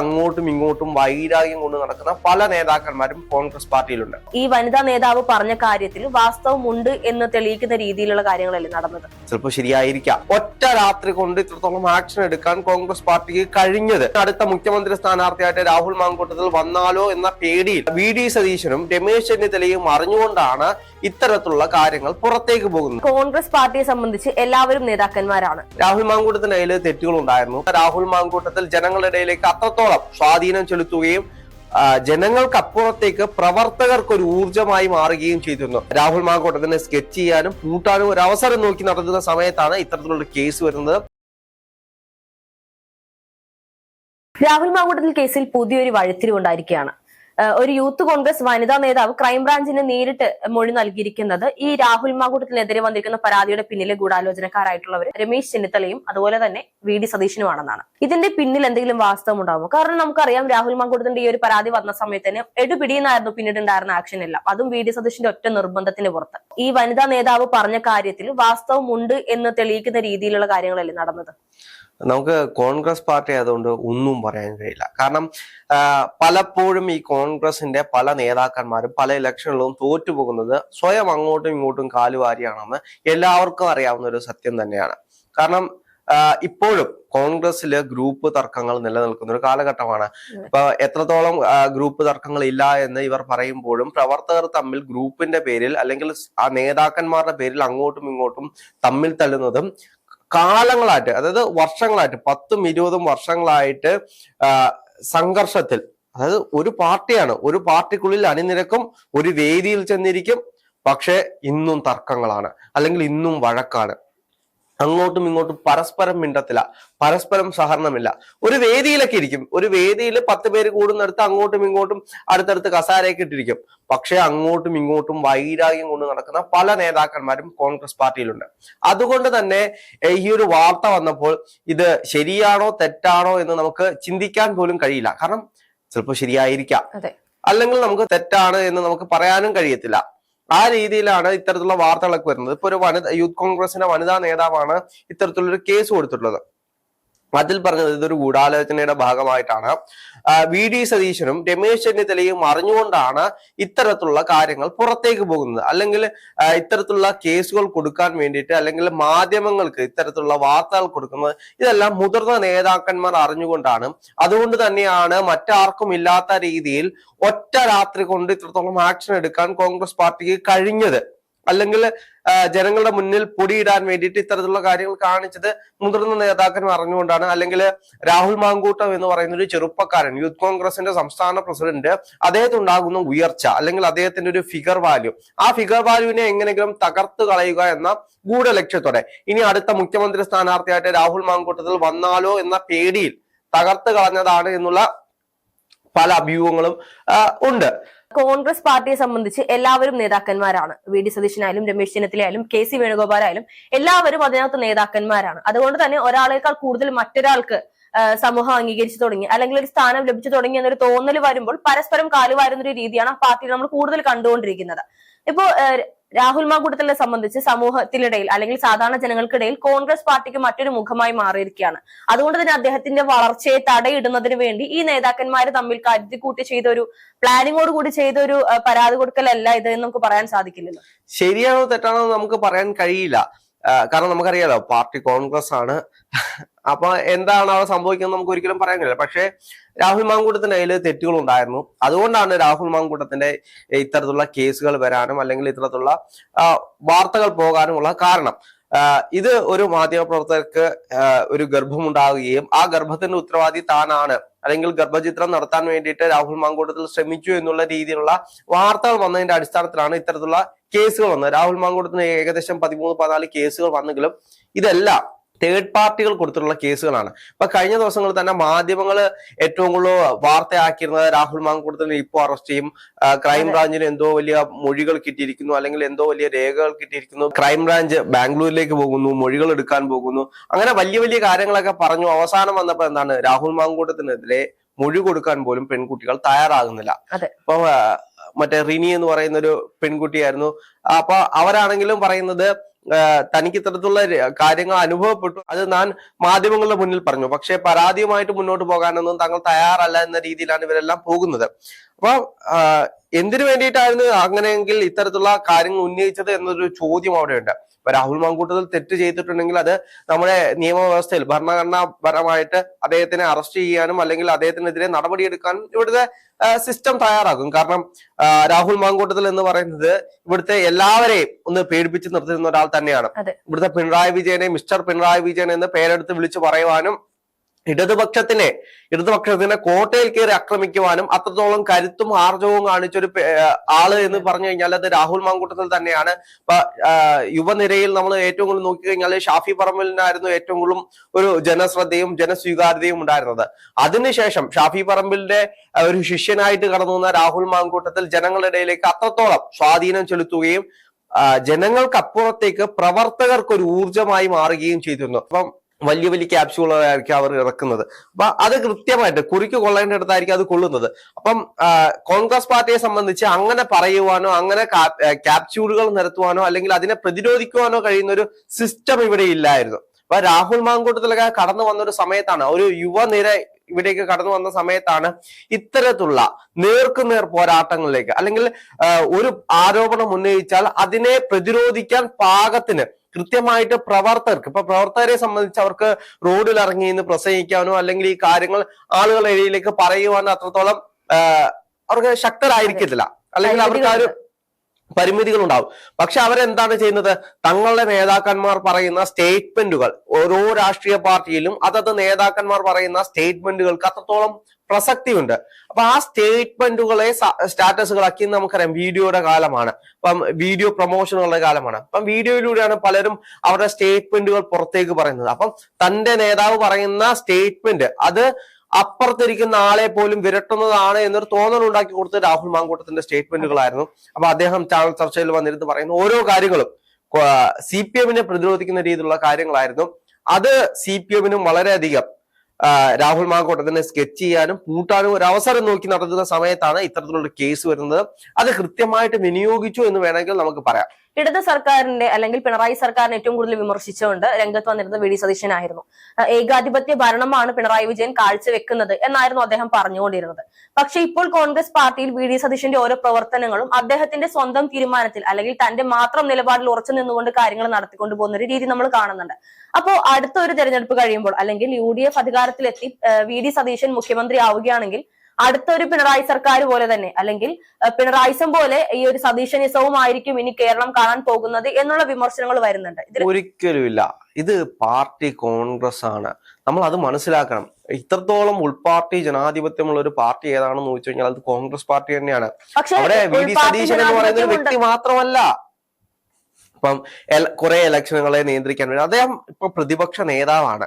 അങ്ങോട്ടും ഇങ്ങോട്ടും വൈരാഗ്യം കൊണ്ട് നടക്കുന്ന പല നേതാക്കന്മാരും കോൺഗ്രസ് പാർട്ടിയിലുണ്ട്. ഈ വനിതാ നേതാവ് പറഞ്ഞ കാര്യത്തിൽ വാസ്തവമുണ്ട് എന്ന് തെളിയിക്കുന്ന രീതിയിലുള്ള കാര്യങ്ങളല്ലേ നടന്നത്? ചിലപ്പോൾ ശരിയായിരിക്കാം. ഒറ്റ രാത്രി കൊണ്ട് ഇത്രത്തോളം ആക്ഷൻ എടുക്കാൻ കോൺഗ്രസ് പാർട്ടിക്ക് കഴിഞ്ഞത്. അടുത്ത മുഖ്യമന്ത്രി സ്ഥാനാർത്ഥിയായിട്ട് രാഹുൽ മാങ്കൂട്ടത്തിൽ വന്നാലോ എന്ന പേടിയിൽ വി ഡി സതീശനും രമേശ് ചെന്നിത്തലയും അറിഞ്ഞുകൊണ്ടാണ് ഇത്തരത്തിലുള്ള കാര്യങ്ങൾ പുറത്തേക്ക് പോകുന്നത്. കോൺഗ്രസ് പാർട്ടിയെ സംബന്ധിച്ച് എല്ലാവരും നേതാക്കന്മാരാണ്. രാഹുൽ മാങ്കൂട്ടത്തിന്റെ കയ്യിൽ തെറ്റുകളുണ്ടായിരുന്നു. രാഹുൽ മാങ്കൂട്ടത്തിൽ ജനങ്ങളുടെ ഇടയിലേക്ക് അത്രത്തോളം സ്വാധീനം ചെലുത്തുകയും ജനങ്ങൾക്കപ്പുറത്തേക്ക് പ്രവർത്തകർക്ക് ഒരു ഊർജമായി മാറുകയും ചെയ്തിരുന്നു. രാഹുൽ മാങ്കോട്ടത്തിനെ സ്കെച്ച് ചെയ്യാനും പൂട്ടാനും ഒരു അവസരം നോക്കി നടത്തുന്ന സമയത്താണ് ഇത്തരത്തിലുള്ള കേസ് വരുന്നത്. രാഹുൽ മാങ്കൂട്ടത്തിൽ കേസിൽ പുതിയൊരു വഴിത്തിരിവുണ്ടായിരിക്കുകയാണ്. ഒരു യൂത്ത് കോൺഗ്രസ് വനിതാ നേതാവ് ക്രൈംബ്രാഞ്ചിന് നേരിട്ട് മൊഴി നൽകിയിരിക്കുന്നത് ഈ രാഹുൽ മാകൂട്ടത്തിനെതിരെ വന്നിരിക്കുന്ന പരാതിയുടെ പിന്നിലെ ഗൂഢാലോചനക്കാരായിട്ടുള്ളവർ രമേശ് ചെന്നിത്തലയും അതുപോലെ തന്നെ വി ഡി സതീശനുമാണെന്നാണ്. ഇതിന്റെ പിന്നിൽ എന്തെങ്കിലും വാസ്തവം ഉണ്ടാകുമോ കാരണം നമുക്കറിയാം രാഹുൽ മാങ്കൂട്ടത്തിന്റെ ഈ ഒരു പരാതി വന്ന സമയത്ത് തന്നെ എടുപിടിയെന്നായിരുന്നു പിന്നീട് ഉണ്ടായിരുന്ന ആക്ഷൻ എല്ലാം. അതും വി ഡി സതീശന്റെ ഒറ്റ നിർബന്ധത്തിന് പുറത്ത്. ഈ വനിതാ നേതാവ് പറഞ്ഞ കാര്യത്തിൽ വാസ്തവം ഉണ്ട് എന്ന് തെളിയിക്കുന്ന രീതിയിലുള്ള കാര്യങ്ങളല്ലേ നടന്നത്? നമുക്ക് കോൺഗ്രസ് പാർട്ടി ആയതുകൊണ്ട് ഒന്നും പറയാൻ കഴിയില്ല. കാരണം പലപ്പോഴും ഈ കോൺഗ്രസിന്റെ പല നേതാക്കന്മാരും പല ഇലക്ഷനുകളും തോറ്റുപോകുന്നത് സ്വയം അങ്ങോട്ടും ഇങ്ങോട്ടും കാലുവാരിയാണെന്ന് എല്ലാവർക്കും അറിയാവുന്ന ഒരു സത്യം തന്നെയാണ്. കാരണം ഇപ്പോഴും കോൺഗ്രസിൽ ഗ്രൂപ്പ് തർക്കങ്ങൾ നിലനിൽക്കുന്ന ഒരു കാലഘട്ടമാണ്. ഇപ്പൊ എത്രത്തോളം ഗ്രൂപ്പ് തർക്കങ്ങൾ ഇല്ല എന്ന് ഇവർ പറയുമ്പോഴും പ്രവർത്തകർ തമ്മിൽ ഗ്രൂപ്പിന്റെ പേരിൽ അല്ലെങ്കിൽ ആ നേതാക്കന്മാരുടെ പേരിൽ അങ്ങോട്ടും ഇങ്ങോട്ടും തമ്മിൽ തള്ളുന്നതും കാലങ്ങളായിട്ട് അതായത് വർഷങ്ങളായിട്ട് പത്തും ഇരുപതും വർഷങ്ങളായിട്ട് സംഘർഷത്തിൽ അതായത് ഒരു പാർട്ടിയാണ് ഒരു പാർട്ടിക്കുള്ളിൽ അണിനിരക്കും ഒരു വേദിയിൽ ചെന്നിരിക്കും പക്ഷെ ഇന്നും തർക്കങ്ങളാണ് അല്ലെങ്കിൽ ഇന്നും വഴക്കാണ്. അങ്ങോട്ടും ഇങ്ങോട്ടും പരസ്പരം മിണ്ടത്തില്ല പരസ്പരം സഹകരണമില്ല. ഒരു വേദിയിലൊക്കെ ഇരിക്കും. ഒരു വേദിയിൽ പത്ത് പേര് കൂടുന്നിടത്ത് അങ്ങോട്ടും ഇങ്ങോട്ടും അടുത്തടുത്ത് കസാരയൊക്കെ ഇട്ടിരിക്കും. പക്ഷെ അങ്ങോട്ടും ഇങ്ങോട്ടും വൈരാഗ്യം കൊണ്ട് നടക്കുന്ന പല നേതാക്കന്മാരും കോൺഗ്രസ് പാർട്ടിയിലുണ്ട്. അതുകൊണ്ട് തന്നെ ഈ ഒരു വാർത്ത വന്നപ്പോൾ ഇത് ശരിയാണോ തെറ്റാണോ എന്ന് നമുക്ക് ചിന്തിക്കാൻ പോലും കഴിയില്ല. കാരണം ചിലപ്പോൾ ശരിയായിരിക്കാം. അല്ലെങ്കിൽ നമുക്ക് തെറ്റാണ് എന്ന് നമുക്ക് പറയാനും കഴിയത്തില്ല. ആ രീതിയിലാണ് ഇത്തരത്തിലുള്ള വാർത്തകളൊക്കെ വരുന്നത്. ഇപ്പൊ ഒരു വനിത യൂത്ത് കോൺഗ്രസിന്റെ വനിതാ നേതാവാണ് ഇത്തരത്തിലൊരു കേസ് കൊടുത്തിട്ടുള്ളത്. അതിൽ പറഞ്ഞത് ഇതൊരു ഗൂഢാലോചനയുടെ ഭാഗമായിട്ടാണ്. വി. ഡി. സതീശനും രമേശ് ചെന്നിത്തലയും അറിഞ്ഞുകൊണ്ടാണ് ഇത്തരത്തിലുള്ള കാര്യങ്ങൾ പുറത്തേക്ക് പോകുന്നത്. അല്ലെങ്കിൽ ഇത്തരത്തിലുള്ള കേസുകൾ കൊടുക്കാൻ വേണ്ടിയിട്ട് അല്ലെങ്കിൽ മാധ്യമങ്ങൾക്ക് ഇത്തരത്തിലുള്ള വാർത്തകൾ കൊടുക്കുന്നത് ഇതെല്ലാം മുതിർന്ന നേതാക്കന്മാർ അറിഞ്ഞുകൊണ്ടാണ്. അതുകൊണ്ട് തന്നെയാണ് മറ്റാർക്കും ഇല്ലാത്ത രീതിയിൽ ഒറ്റ രാത്രി കൊണ്ട് ഇത്രത്തോളം ആക്ഷൻ എടുക്കാൻ കോൺഗ്രസ് പാർട്ടിക്ക് കഴിഞ്ഞത്. അല്ലെങ്കിൽ ജനങ്ങളുടെ മുന്നിൽ പൊടിയിടാൻ വേണ്ടിയിട്ട് ഇത്തരത്തിലുള്ള കാര്യങ്ങൾ കാണിച്ചത് മുതിർന്ന നേതാക്കന്മാർ അറിഞ്ഞുകൊണ്ടാണ്. അല്ലെങ്കിൽ രാഹുൽ മാങ്കൂട്ടം എന്ന് പറയുന്ന ഒരു ചെറുപ്പക്കാരൻ യൂത്ത് കോൺഗ്രസിന്റെ സംസ്ഥാന പ്രസിഡന്റ് അദ്ദേഹത്തിനുണ്ടാകുന്ന ഉയർച്ച അല്ലെങ്കിൽ അദ്ദേഹത്തിന്റെ ഒരു ഫിഗർ വാല്യൂ ആ ഫിഗർ വാല്യൂവിനെ എങ്ങനെയെങ്കിലും തകർത്ത് കളയുക എന്ന ഗൂഢ ലക്ഷ്യത്തോടെ ഇനി അടുത്ത മുഖ്യമന്ത്രി സ്ഥാനാർത്ഥിയായിട്ട് രാഹുൽ മാങ്കൂട്ടത്തിൽ വന്നാലോ എന്ന പേടിയിൽ തകർത്ത് കളഞ്ഞതാണ് എന്നുള്ള പല അഭ്യൂഹങ്ങളും ഉണ്ട്. കോൺഗ്രസ് പാർട്ടിയെ സംബന്ധിച്ച് എല്ലാവരും നേതാക്കന്മാരാണ്. വി. ഡി. സതീശനായാലും രമേശ് ചെന്നിത്തലയായാലും കെ. സി. വേണുഗോപാലായാലും എല്ലാവരും അതിനകത്ത് നേതാക്കന്മാരാണ്. അതുകൊണ്ട് തന്നെ ഒരാളേക്കാൾ കൂടുതൽ മറ്റൊരാൾക്ക് സമൂഹം അംഗീകരിച്ചു തുടങ്ങി അല്ലെങ്കിൽ ഒരു സ്ഥാനം ലഭിച്ചു തുടങ്ങി എന്നൊരു തോന്നൽ വരുമ്പോൾ പരസ്പരം കാലുവാരുന്ന ഒരു രീതിയാണ് ആ പാർട്ടിയിൽ നമ്മൾ കൂടുതൽ കണ്ടുകൊണ്ടിരിക്കുന്നത്. ഇപ്പോ രാഹുൽ മാങ്കൂട്ടത്തിനെ സംബന്ധിച്ച് സമൂഹത്തിനിടയിൽ അല്ലെങ്കിൽ സാധാരണ ജനങ്ങൾക്കിടയിൽ കോൺഗ്രസ് പാർട്ടിക്ക് മറ്റൊരു മുഖമായി മാറിയിരിക്കുകയാണ്. അതുകൊണ്ട് തന്നെ അദ്ദേഹത്തിന്റെ വളർച്ചയെ തടയിടുന്നതിന് വേണ്ടി ഈ നേതാക്കന്മാർ തമ്മിൽ കരുതി കൂട്ടി ചെയ്ത ഒരു പ്ലാനിങ്ങോട് കൂടി ചെയ്ത ഒരു പരാതി കൊടുക്കലല്ല ഇത് നമുക്ക് പറയാൻ സാധിക്കില്ലല്ലോ. ശരിയാണോ തെറ്റാണോ നമുക്ക് പറയാൻ കഴിയില്ല. കാരണം നമുക്കറിയാലോ പാർട്ടി കോൺഗ്രസ് ആണ്. അപ്പൊ എന്താണ് അവിടെ സംഭവിക്കുന്നത് നമുക്ക് ഒരിക്കലും പറയാൻ കഴിയില്ല. പക്ഷേ രാഹുൽ മാങ്കൂട്ടത്തിന്റെ കയ്യിൽ തെറ്റുകൾ ഉണ്ടായിരുന്നു. അതുകൊണ്ടാണ് രാഹുൽ മാങ്കൂട്ടത്തിന്റെ ഇത്തരത്തിലുള്ള കേസുകൾ വരാനും അല്ലെങ്കിൽ ഇത്തരത്തിലുള്ള വാർത്തകൾ പോകാനുമുള്ള കാരണം. ഇത് ഒരു മാധ്യമപ്രവർത്തകർക്ക് ഒരു ഗർഭമുണ്ടാവുകയും ആ ഗർഭത്തിന്റെ ഉത്തരവാദി താനാണ് അല്ലെങ്കിൽ ഗർഭചിത്രം നടത്താൻ വേണ്ടിയിട്ട് രാഹുൽ മാങ്കൂട്ടത്തിൽ ശ്രമിച്ചു എന്നുള്ള രീതിയിലുള്ള വാർത്തകൾ വന്നതിന്റെ അടിസ്ഥാനത്തിലാണ് ഇത്തരത്തിലുള്ള കേസുകൾ വന്നത്. രാഹുൽ മാങ്കൂട്ടത്തിന് ഏകദേശം പതിമൂന്ന് പതിനാല് കേസുകൾ വന്നെങ്കിലും ഇതെല്ലാം തേർഡ് പാർട്ടികൾ കൊടുത്തിട്ടുള്ള കേസുകളാണ്. ഇപ്പൊ കഴിഞ്ഞ ദിവസങ്ങളിൽ തന്നെ മാധ്യമങ്ങൾ ഏറ്റവും കൂടുതൽ വാർത്തയാക്കിയിരുന്നത് രാഹുൽ മാങ്കൂട്ടത്തിന് ഇപ്പോൾ അറസ്റ്റ് ചെയ്യും. ക്രൈംബ്രാഞ്ചിന് എന്തോ വലിയ മൊഴികൾ കിട്ടിയിരിക്കുന്നു അല്ലെങ്കിൽ എന്തോ വലിയ രേഖകൾ കിട്ടിയിരിക്കുന്നു. ക്രൈംബ്രാഞ്ച് ബാംഗ്ലൂരിലേക്ക് പോകുന്നു മൊഴികൾ എടുക്കാൻ പോകുന്നു. അങ്ങനെ വലിയ വലിയ കാര്യങ്ങളൊക്കെ പറഞ്ഞു. അവസാനം വന്നപ്പോൾ എന്താണ്? രാഹുൽ മാങ്കൂട്ടത്തിനെതിരെ മൊഴി കൊടുക്കാൻ പോലും പെൺകുട്ടികൾ തയ്യാറാകുന്നില്ല. അപ്പൊ ഇപ്പൊ മറ്റേ റിനി എന്ന് പറയുന്ന ഒരു പെൺകുട്ടിയായിരുന്നു. അപ്പൊ അവരാണെങ്കിലും പറയുന്നത് തനിക്ക് ഇത്തരത്തിലുള്ള കാര്യങ്ങൾ അനുഭവപ്പെട്ടു. അത് ഞാൻ മാധ്യമങ്ങളുടെ മുന്നിൽ പറഞ്ഞു. പക്ഷേ പരാതിയുമായിട്ട് മുന്നോട്ട് പോകാനൊന്നും താങ്കൾ തയ്യാറല്ല എന്ന രീതിയിലാണ് ഇവരെല്ലാം പോകുന്നത്. അപ്പൊ എന്തിനു വേണ്ടിയിട്ടായിരുന്നു അങ്ങനെയെങ്കിൽ ഇത്തരത്തിലുള്ള കാര്യങ്ങൾ ഉന്നയിച്ചത് എന്നൊരു ചോദ്യം അവിടെയുണ്ട്. ഇപ്പൊ രാഹുൽ മാങ്കൂട്ടത്തിൽ തെറ്റ് ചെയ്തിട്ടുണ്ടെങ്കിൽ അത് നമ്മുടെ നിയമവ്യവസ്ഥയിൽ ഭരണഘടനാപരമായിട്ട് അദ്ദേഹത്തിനെ അറസ്റ്റ് ചെയ്യാനും അല്ലെങ്കിൽ അദ്ദേഹത്തിനെതിരെ നടപടിയെടുക്കാനും ഇവിടുത്തെ സിസ്റ്റം തയ്യാറാക്കും. കാരണം രാഹുൽ മാങ്കൂട്ടത്തിൽ എന്ന് പറയുന്നത് ഇവിടുത്തെ എല്ലാവരെയും ഒന്ന് പേടിപ്പിച്ച് നിർത്തുന്ന ഒരാൾ തന്നെയാണ്. ഇവിടുത്തെ പിണറായി വിജയനെ മിസ്റ്റർ പിണറായി വിജയൻ എന്ന് പേരെടുത്ത് വിളിച്ചു പറയുവാനും ഇടതുപക്ഷത്തിനെ ഇടതുപക്ഷത്തിനെ കോട്ടയിൽ കയറി ആക്രമിക്കുവാനും അത്രത്തോളം കരുത്തും ആർജവും കാണിച്ച ഒരു ആൾ എന്ന് പറഞ്ഞു കഴിഞ്ഞാൽ അത് രാഹുൽ മാങ്കൂട്ടത്തിൽ തന്നെയാണ്. ഇപ്പൊ യുവനിരയിൽ നമ്മൾ ഏറ്റവും കൂടുതൽ നോക്കിക്കഴിഞ്ഞാൽ ഷാഫി പറമ്പിലിനായിരുന്നു ഏറ്റവും കൂടുതലും ഒരു ജനശ്രദ്ധയും ജനസ്വീകാര്യതയും ഉണ്ടായിരുന്നത്. അതിനുശേഷം ഷാഫി പറമ്പിലിന്റെ ഒരു ശിഷ്യനായിട്ട് കടന്നു വന്ന രാഹുൽ മാങ്കൂട്ടത്തിൽ ജനങ്ങളുടെ ഇടയിലേക്ക് അത്രത്തോളം സ്വാധീനം ചെലുത്തുകയും ജനങ്ങൾക്കപ്പുറത്തേക്ക് ജനങ്ങൾക്ക് പ്രവർത്തകർക്ക് ഒരു ഊർജമായി മാറുകയും ചെയ്തിരുന്നു. അപ്പം വലിയ വലിയ ക്യാപ്സ്യൂളായിരിക്കും അവർ ഇറക്കുന്നത്. അപ്പൊ അത് കൃത്യമായിട്ട് കുറിക്ക് കൊള്ളേണ്ടടുത്തായിരിക്കും അത് കൊള്ളുന്നത്. അപ്പം കോൺഗ്രസ് പാർട്ടിയെ സംബന്ധിച്ച് അങ്ങനെ പറയുവാനോ അങ്ങനെ ക്യാപ്സ്യൂളുകൾ നിരത്തുവാനോ അല്ലെങ്കിൽ അതിനെ പ്രതിരോധിക്കുവാനോ കഴിയുന്ന ഒരു സിസ്റ്റം ഇവിടെ ഇല്ലായിരുന്നു. അപ്പൊ രാഹുൽ മാങ്കൂട്ടത്തിലൊക്കെ കടന്നു വന്ന ഒരു സമയത്താണ് ഒരു യുവനിര ഇവിടേക്ക് കടന്നു വന്ന സമയത്താണ് ഇത്തരത്തിലുള്ള നേർക്കുനേർ പോരാട്ടങ്ങളിലേക്ക് അല്ലെങ്കിൽ ഒരു ആരോപണം ഉന്നയിച്ചാൽ അതിനെ പ്രതിരോധിക്കാൻ പാകത്തിന് കൃത്യമായിട്ട് പ്രവർത്തകർക്ക് ഇപ്പൊ പ്രവർത്തകരെ സംബന്ധിച്ച് അവർക്ക് റോഡിൽ ഇറങ്ങി നിന്ന് പ്രസംഗിക്കാനോ അല്ലെങ്കിൽ ഈ കാര്യങ്ങൾ ആളുകളുടെ ഇടയിലേക്ക് പറയുവാനോ അത്രത്തോളം അവർക്ക് ശക്തരായിരിക്കത്തില്ല. അല്ലെങ്കിൽ അവർക്ക് ആ ഒരു പരിമിതികൾ ഉണ്ടാവും പക്ഷെ അവരെന്താണ് ചെയ്യുന്നത്? തങ്ങളുടെ നേതാക്കന്മാർ പറയുന്ന സ്റ്റേറ്റ്മെന്റുകൾ. ഓരോ രാഷ്ട്രീയ പാർട്ടിയിലും അതത് നേതാക്കന്മാർ പറയുന്ന സ്റ്റേറ്റ്മെന്റുകൾക്ക് അത്രത്തോളം പ്രസക്തിയുണ്ട്. അപ്പൊ ആ സ്റ്റേറ്റ്മെന്റുകളെ സ്റ്റാറ്റസുകളാക്കി നമുക്കറിയാം. വീഡിയോയുടെ കാലമാണ്. അപ്പം വീഡിയോ പ്രൊമോഷനുകളുടെ കാലമാണ്. അപ്പം വീഡിയോയിലൂടെയാണ് പലരും അവരുടെ സ്റ്റേറ്റ്മെന്റുകൾ പുറത്തേക്ക് പറയുന്നത്. അപ്പം തന്റെ നേതാവ് പറയുന്ന സ്റ്റേറ്റ്മെന്റ് അത് അപ്പുറത്തിരിക്കുന്ന ആളെ പോലും വിരട്ടുന്നതാണ് എന്നൊരു തോന്നൽ ഉണ്ടാക്കി കൊടുത്ത രാഹുൽ മാങ്കൂട്ടത്തിന്റെ സ്റ്റേറ്റ്മെന്റുകളായിരുന്നു. അപ്പൊ അദ്ദേഹം ചാനൽ ചർച്ചയിൽ വന്നിരുന്ന് പറയുന്ന ഓരോ കാര്യങ്ങളും സി പി എമ്മിനെ പ്രതിരോധിക്കുന്ന രീതിയിലുള്ള കാര്യങ്ങളായിരുന്നു. അത് സി പി എമ്മിനും വളരെയധികം രാഹുൽ മാങ്കോട്ടത്തിനെ സ്കെച്ച് ചെയ്യാനും പൂട്ടാനും ഒരു അവസരം നോക്കി നടത്തുന്ന സമയത്താണ് ഇത്തരത്തിലുള്ള കേസ് വരുന്നത്. അത് കൃത്യമായിട്ട് വിനിയോഗിച്ചു എന്ന് വേണമെങ്കിൽ നമുക്ക് പറയാം. ഇടത് സർക്കാരിന്റെ അല്ലെങ്കിൽ പിണറായി സർക്കാരിനെ ഏറ്റവും കൂടുതൽ വിമർശിച്ചുകൊണ്ട് രംഗത്ത് വന്നിരുന്നത് വി ഡി സതീശനായിരുന്നു. ഏകാധിപത്യ ഭരണമാണ് പിണറായി വിജയൻ കാഴ്ചവെക്കുന്നത് എന്നായിരുന്നു അദ്ദേഹം പറഞ്ഞുകൊണ്ടിരുന്നത്. പക്ഷെ ഇപ്പോൾ കോൺഗ്രസ് പാർട്ടിയിൽ വി ഡി സതീശന്റെ ഓരോ പ്രവർത്തനങ്ങളും അദ്ദേഹത്തിന്റെ സ്വന്തം തീരുമാനത്തിൽ അല്ലെങ്കിൽ തന്റെ മാത്രം നിലപാടിൽ ഉറച്ചു നിന്നുകൊണ്ട് കാര്യങ്ങൾ നടത്തിക്കൊണ്ടു പോകുന്ന ഒരു രീതി നമ്മൾ കാണുന്നുണ്ട്. അപ്പോ അടുത്ത ഒരു തെരഞ്ഞെടുപ്പ് കഴിയുമ്പോൾ അല്ലെങ്കിൽ യു ഡി എഫ് അധികാരത്തിലെത്തി വി ഡി സതീശൻ മുഖ്യമന്ത്രി ആവുകയാണെങ്കിൽ അടുത്ത ഒരു പിണറായി സർക്കാർ പോലെ തന്നെ അല്ലെങ്കിൽ പിണറായിസം പോലെ ഈ ഒരു സതീശനിസവും ആയിരിക്കും ഇനി കേരളം കാണാൻ പോകുന്നത് എന്നുള്ള വിമർശനങ്ങൾ വരുന്നുണ്ട്. ഒരിക്കലുമില്ല. ഇത് പാർട്ടി കോൺഗ്രസ് ആണ് നമ്മൾ അത് മനസ്സിലാക്കണം. ഇത്രത്തോളം ഉൾപാർട്ടി ജനാധിപത്യമുള്ള ഒരു പാർട്ടി ഏതാണെന്ന് ചോദിച്ചു കഴിഞ്ഞാൽ അത് കോൺഗ്രസ് പാർട്ടി തന്നെയാണ്. അവിടെ വി ഡി സതീശൻ എന്ന് പറയുന്ന ഒരു വ്യക്തി മാത്രമല്ല. ഇപ്പം കുറെ ഇലക്ഷനുകളെ നിയന്ത്രിക്കാൻ വേണ്ടി അദ്ദേഹം ഇപ്പൊ പ്രതിപക്ഷ നേതാവാണ്.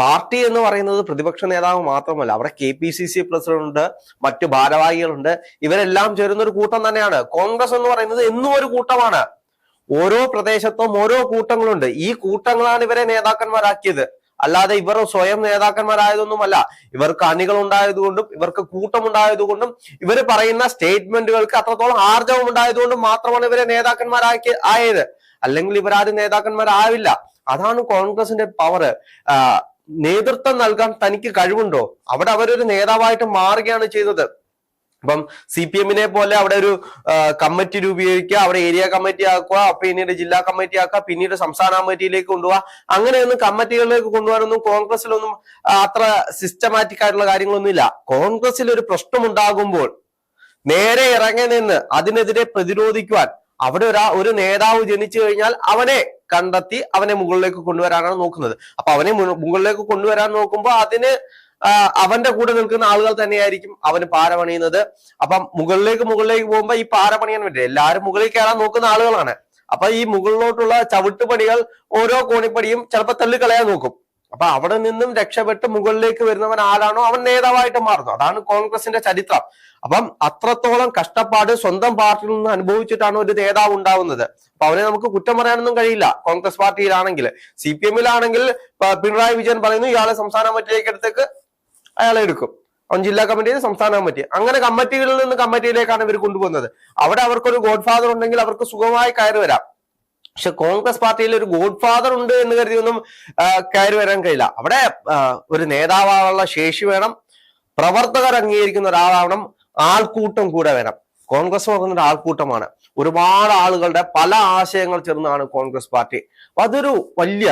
പാർട്ടി എന്ന് പറയുന്നത് പ്രതിപക്ഷ നേതാവ് മാത്രമല്ല അവിടെ K P C C president മറ്റു ഭാരവാഹികളുണ്ട്. ഇവരെല്ലാം ചേരുന്ന ഒരു കൂട്ടം തന്നെയാണ്. കോൺഗ്രസ് എന്ന് പറയുന്നത് എന്നും ഒരു കൂട്ടമാണ്. ഓരോ പ്രദേശത്തും ഓരോ കൂട്ടങ്ങളുണ്ട്. ഈ കൂട്ടങ്ങളാണ് ഇവരെ നേതാക്കന്മാരാക്കിയത്. അല്ലാതെ ഇവർ സ്വയം നേതാക്കന്മാരായതൊന്നുമല്ല. ഇവർക്ക് അണികൾ ഉണ്ടായതുകൊണ്ടും ഇവർക്ക് കൂട്ടമുണ്ടായതുകൊണ്ടും ഇവർ പറയുന്ന സ്റ്റേറ്റ്മെന്റുകൾക്ക് അത്രത്തോളം ആർജവം ഉണ്ടായതുകൊണ്ടും മാത്രമാണ് ഇവരെ നേതാക്കന്മാരാക്കി ആയത്. അല്ലെങ്കിൽ ഇവരാരും നേതാക്കന്മാരാവില്ല. അതാണ് കോൺഗ്രസിന്റെ പവർ നേതൃത്വം നൽകാൻ തനിക്ക് കഴിവുണ്ടോ? അവിടെ അവരൊരു നേതാവായിട്ട് മാറുകയാണ് ചെയ്തത്. അപ്പം സി പി എമ്മിനെ പോലെ അവിടെ ഒരു കമ്മിറ്റി രൂപീകരിക്കുക അവിടെ ഏരിയ കമ്മിറ്റി ആക്കുക പിന്നീട് ജില്ലാ കമ്മിറ്റി ആക്കുക പിന്നീട് സംസ്ഥാന കമ്മിറ്റിയിലേക്ക് കൊണ്ടുപോവുക. അങ്ങനെയൊന്നും കമ്മിറ്റികളിലേക്ക് കൊണ്ടുപോകാനൊന്നും കോൺഗ്രസിലൊന്നും അത്ര സിസ്റ്റമാറ്റിക് ആയിട്ടുള്ള കാര്യങ്ങളൊന്നും ഇല്ല കോൺഗ്രസിൽ ഒരു പ്രശ്നമുണ്ടാകുമ്പോൾ നേരെ ഇറങ്ങി നിന്ന് അതിനെതിരെ പ്രതിരോധിക്കുവാൻ അവിടെ ഒരു നേതാവ് ജനിച്ചു കഴിഞ്ഞാൽ അവനെ കണ്ടെത്തി അവനെ മുകളിലേക്ക് കൊണ്ടുവരാനാണ് നോക്കുന്നത്. അപ്പൊ അവനെ മുകളിലേക്ക് കൊണ്ടുവരാൻ നോക്കുമ്പോൾ അതിന് അവന്റെ കൂടെ നിൽക്കുന്ന ആളുകൾ തന്നെയായിരിക്കും അവന് പാര പണിയുന്നത്. അപ്പം മുകളിലേക്ക് മുകളിലേക്ക് പോകുമ്പോൾ ഈ പാര പണിയാൻ പറ്റില്ല എല്ലാവരും മുകളിൽ കയറാൻ നോക്കുന്ന ആളുകളാണ്. അപ്പൊ ഈ മുകളിലോട്ടുള്ള ചവിട്ടുപടികൾ ഓരോ കോണിപ്പടിയും ചിലപ്പോൾ തള്ളിക്കളയാൻ നോക്കും. അപ്പൊ അവിടെ നിന്നും രക്ഷപ്പെട്ട് മുകളിലേക്ക് വരുന്നവൻ ആരാണോ? അവൻ നേതാവായിട്ട് മാറുന്നു. അതാണ് കോൺഗ്രസിന്റെ ചരിത്രം. അപ്പം അത്രത്തോളം കഷ്ടപ്പാട് സ്വന്തം പാർട്ടിയിൽ നിന്ന് അനുഭവിച്ചിട്ടാണ് ഒരു നേതാവ് ഉണ്ടാവുന്നത്. അപ്പൊ അവനെ നമുക്ക് കുറ്റം പറയാനൊന്നും കഴിയില്ല. കോൺഗ്രസ് പാർട്ടിയിലാണെങ്കിൽ. സി പി എമ്മിലാണെങ്കിൽ പിണറായി വിജയൻ പറയുന്നു ഇയാളെ സംസ്ഥാന കമ്മിറ്റിയിലേക്ക് എടുത്തേക്ക്. അയാളെ എടുക്കും. അവൻ ജില്ലാ കമ്മിറ്റിയിൽ സംസ്ഥാന കമ്മിറ്റി. അങ്ങനെ കമ്മിറ്റികളിൽ നിന്ന് കമ്മിറ്റിയിലേക്കാണ് ഇവർ കൊണ്ടുപോകുന്നത്. അവിടെ അവർക്കൊരു ഗോഡ്ഫാദർ ഉണ്ടെങ്കിൽ അവർക്ക് സുഖമായി കയറി വരാം. പക്ഷെ കോൺഗ്രസ് പാർട്ടിയിൽ ഒരു ഗോഡ് ഫാദർ ഉണ്ട് എന്ന് കരുതിയൊന്നും കയറി വരാൻ കഴിയില്ല. അവിടെ ഒരു നേതാവാനുള്ള ശേഷി വേണം പ്രവർത്തകർ അംഗീകരിക്കുന്ന ഒരാളാവണം ആൾക്കൂട്ടം കൂടെ വേണം. കോൺഗ്രസ് നോക്കുന്ന ഒരു ആൾക്കൂട്ടമാണ്. ഒരുപാട് ആളുകളുടെ പല ആശയങ്ങൾ ചേർന്നാണ് കോൺഗ്രസ് പാർട്ടി. അതൊരു വലിയ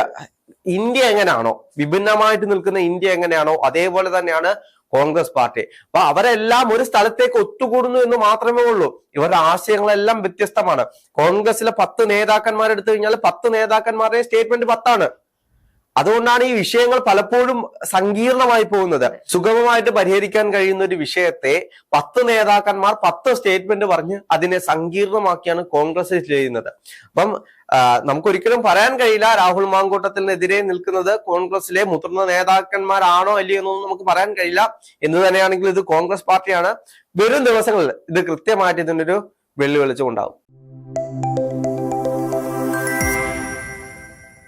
ഇന്ത്യ എങ്ങനെയാണോ വിഭിന്നമായിട്ട് നിൽക്കുന്ന ഇന്ത്യ എങ്ങനെയാണോ അതേപോലെ തന്നെയാണ് കോൺഗ്രസ് പാർട്ടി. അപ്പൊ അവരെല്ലാം ഒരു സ്ഥലത്തേക്ക് ഒത്തുകൂടുന്നു എന്ന് മാത്രമേ ഉള്ളൂ. ഇവരുടെ ആശയങ്ങളെല്ലാം വ്യത്യസ്തമാണ്. കോൺഗ്രസിലെ പത്ത് നേതാക്കന്മാരെടുത്തു കഴിഞ്ഞാൽ പത്ത് നേതാക്കന്മാരുടെ സ്റ്റേറ്റ്മെന്റ് പത്താണ്. അതുകൊണ്ടാണ് ഈ വിഷയങ്ങൾ പലപ്പോഴും സങ്കീർണമായി പോകുന്നത്. സുഗമമായിട്ട് പരിഹരിക്കാൻ കഴിയുന്ന ഒരു വിഷയത്തെ പത്ത് നേതാക്കന്മാർ പത്ത് സ്റ്റേറ്റ്മെന്റ് പറഞ്ഞ് അതിനെ സങ്കീർണമാക്കിയാണ് കോൺഗ്രസ് ചെയ്യുന്നത്. അപ്പം നമുക്കൊരിക്കലും പറയാൻ കഴിയില്ല. രാഹുൽ മാങ്കൂട്ടത്തിനെതിരെ നിൽക്കുന്നത് കോൺഗ്രസിലെ മുതിർന്ന നേതാക്കന്മാരാണോ അല്ലയോ എന്നൊന്നും നമുക്ക് പറയാൻ കഴിയില്ല. എന്ന് തന്നെയാണെങ്കിൽ ഇത് കോൺഗ്രസ് പാർട്ടിയാണ്. വരും ദിവസങ്ങളിൽ ഇത് കൃത്യമായിട്ട് ഇതിനൊരു ഉണ്ടാവും